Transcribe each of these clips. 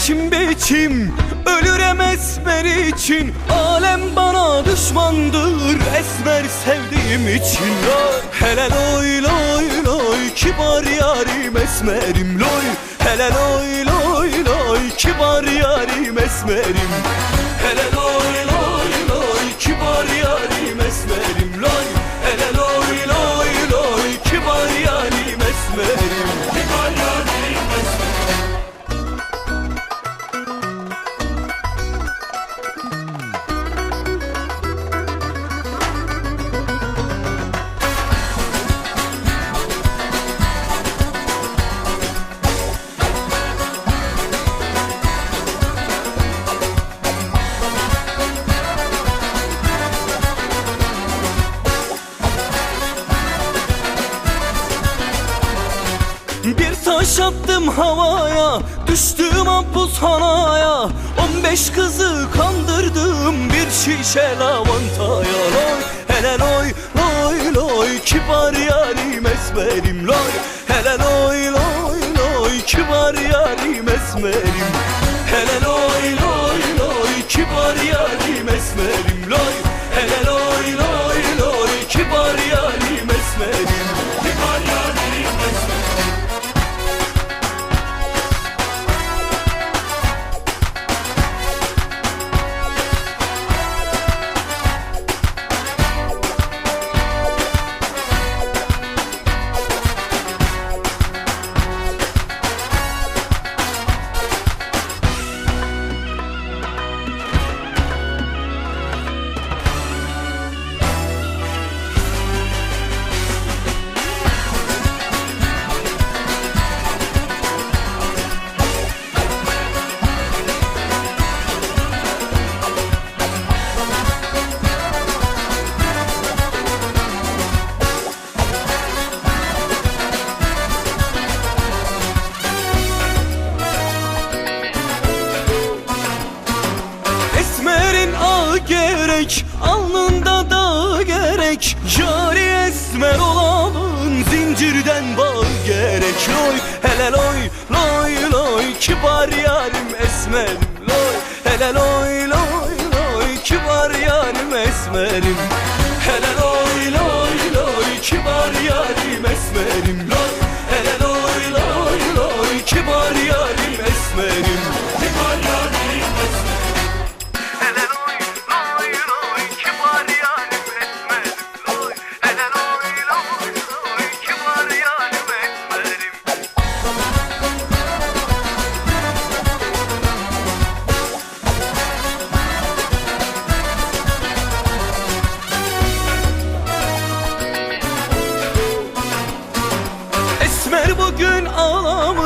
içim Ölürem esmer için. Alem bana düşmandır Esmer sevdiğim için. Hele loy loy loy Kibar yarim esmerim. Loy Hele loy loy loy Kibar yarim esmerim. Hele loy Taş attım havaya Düştüm hapishanaya On beş kızı kandırdım Bir şişe lavantaya. Loy hele loy loy loy Kibar yarim esmerim. Loy Hele loy loy loy Kibar yarim esmerim. Hele loy loy loy Kibar yarim esmerim Gerek Alnında da gerek. Yari esmer olalım Zincirden bağ gerek. Loy hele loy loy loy Kibar yarim esmerim. Loy hele loy loy loy Kibar yarim esmerim. Hele loy loy loy Kibar yarim esmerim. Loy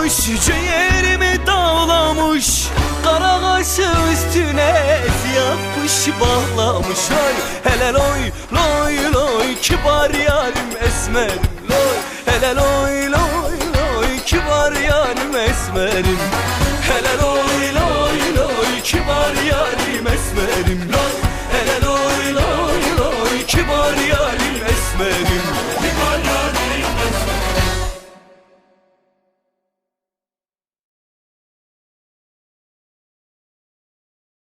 ağlamış Ciğerimi dağlamış Kara kaşı üstüne yapmış bağlamış. Ay hele loy loy loy Kibar yarim esmerim. Loy Hele loy loy loy Kibar yarim esmerim